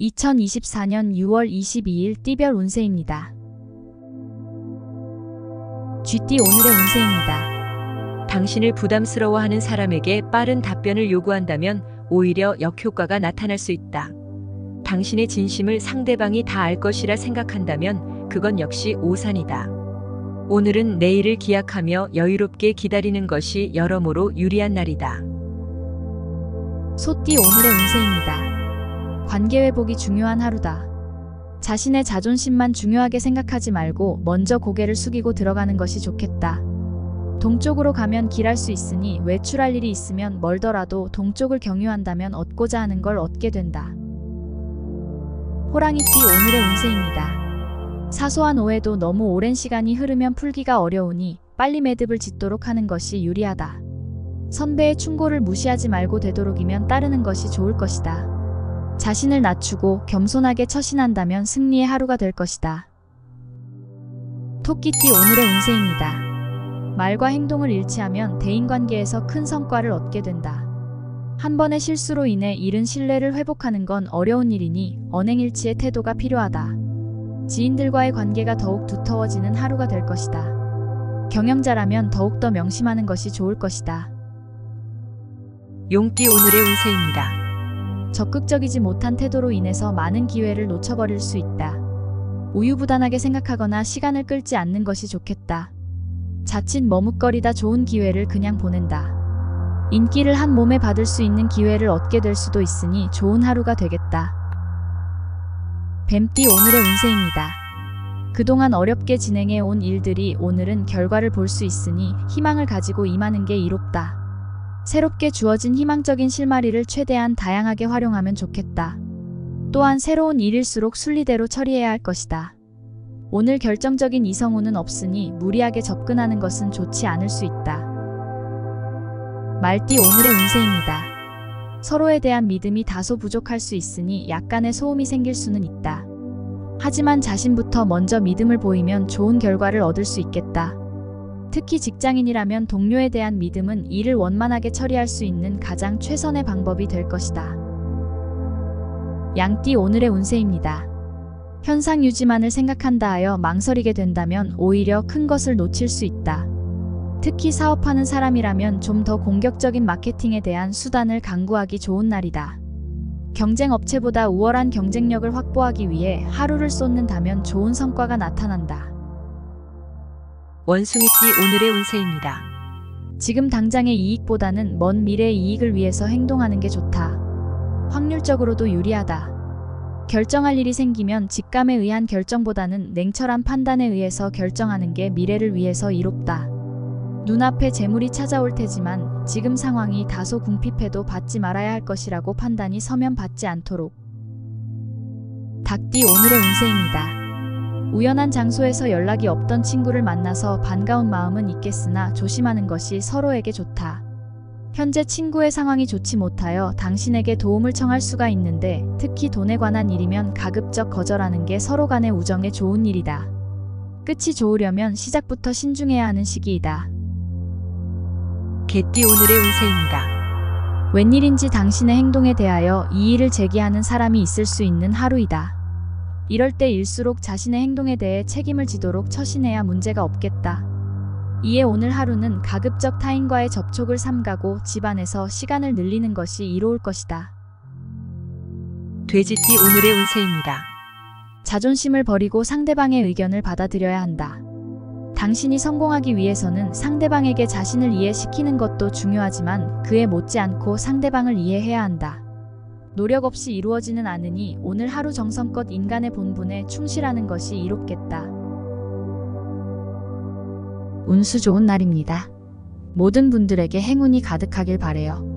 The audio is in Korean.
2024년 6월 22일 띠별 운세입니다. GT 오늘의 운세입니다. 당신을 부담스러워하는 사람에게 빠른 답변을 요구한다면 오히려 역효과가 나타날 수 있다. 당신의 진심을 상대방이 다 알 것이라 생각한다면 그건 역시 오산이다. 오늘은 내일을 기약하며 여유롭게 기다리는 것이 여러모로 유리한 날이다. 소띠 오늘의 운세입니다. 관계 회복이 중요한 하루다. 자신의 자존심만 중요하게 생각하지 말고 먼저 고개를 숙이고 들어가는 것이 좋겠다. 동쪽으로 가면 길할 수 있으니 외출할 일이 있으면 멀더라도 동쪽을 경유한다면 얻고자 하는 걸 얻게 된다. 호랑이띠 오늘의 운세입니다. 사소한 오해도 너무 오랜 시간이 흐르면 풀기가 어려우니 빨리 매듭을 짓도록 하는 것이 유리하다. 선배의 충고를 무시하지 말고 되도록이면 따르는 것이 좋을 것이다. 자신을 낮추고 겸손하게 처신한다면 승리의 하루가 될 것이다. 토끼띠 오늘의 운세입니다. 말과 행동을 일치하면 대인관계에서 큰 성과를 얻게 된다. 한 번의 실수로 인해 잃은 신뢰를 회복하는 건 어려운 일이니 언행일치의 태도가 필요하다. 지인들과의 관계가 더욱 두터워지는 하루가 될 것이다. 경영자라면 더욱더 명심하는 것이 좋을 것이다. 용띠 오늘의 운세입니다. 적극적이지 못한 태도로 인해서 많은 기회를 놓쳐버릴 수 있다. 우유부단하게 생각하거나 시간을 끌지 않는 것이 좋겠다. 자칫 머뭇거리다 좋은 기회를 그냥 보낸다. 인기를 한 몸에 받을 수 있는 기회를 얻게 될 수도 있으니 좋은 하루가 되겠다. 뱀띠 오늘의 운세입니다. 그동안 어렵게 진행해 온 일들이 오늘은 결과를 볼 수 있으니 희망을 가지고 임하는 게 이롭다. 새롭게 주어진 희망적인 실마리를 최대한 다양하게 활용하면 좋겠다. 또한 새로운 일일수록 순리대로 처리해야 할 것이다. 오늘 결정적인 이성우는 없으니 무리하게 접근하는 것은 좋지 않을 수 있다. 말띠 오늘의 운세입니다. 서로에 대한 믿음이 다소 부족할 수 있으니 약간의 소음이 생길 수는 있다. 하지만 자신부터 먼저 믿음을 보이면 좋은 결과를 얻을 수 있겠다. 특히 직장인이라면 동료에 대한 믿음은 일을 원만하게 처리할 수 있는 가장 최선의 방법이 될 것이다. 양띠 오늘의 운세입니다. 현상 유지만을 생각한다 하여 망설이게 된다면 오히려 큰 것을 놓칠 수 있다. 특히 사업하는 사람이라면 좀 더 공격적인 마케팅에 대한 수단을 강구하기 좋은 날이다. 경쟁 업체보다 우월한 경쟁력을 확보하기 위해 하루를 쏟는다면 좋은 성과가 나타난다. 원숭이띠 오늘의 운세입니다. 지금 당장의 이익보다는 먼 미래의 이익을 위해서 행동하는 게 좋다. 확률적으로도 유리하다. 결정할 일이 생기면 직감에 의한 결정보다는 냉철한 판단에 의해서 결정하는 게 미래를 위해서 이롭다. 눈앞에 재물이 찾아올 테지만 지금 상황이 다소 궁핍해도 받지 말아야 할 것이라고 판단이 서면 받지 않도록. 닭띠 오늘의 운세입니다. 우연한 장소에서 연락이 없던 친구를 만나서 반가운 마음은 있겠으나 조심하는 것이 서로에게 좋다. 현재 친구의 상황이 좋지 못하여 당신에게 도움을 청할 수가 있는데 특히 돈에 관한 일이면 가급적 거절하는 게 서로 간의 우정에 좋은 일이다. 끝이 좋으려면 시작부터 신중해야 하는 시기이다. 개띠 오늘의 운세입니다. 웬일인지 당신의 행동에 대하여 이의를 제기하는 사람이 있을 수 있는 하루이다. 이럴 때일수록 자신의 행동에 대해 책임을 지도록 처신해야 문제가 없겠다. 이에 오늘 하루는 가급적 타인과의 접촉을 삼가고 집안에서 시간을 늘리는 것이 이로울 것이다. 돼지띠 오늘의 운세입니다. 자존심을 버리고 상대방의 의견을 받아들여야 한다. 당신이 성공하기 위해서는 상대방에게 자신을 이해시키는 것도 중요하지만 그에 못지않고 상대방을 이해해야 한다. 노력 없이 이루어지는 않으니 오늘 하루 정성껏 인간의 본분에 충실하는 것이 이롭겠다. 운수 좋은 날입니다. 모든 분들에게 행운이 가득하길 바래요.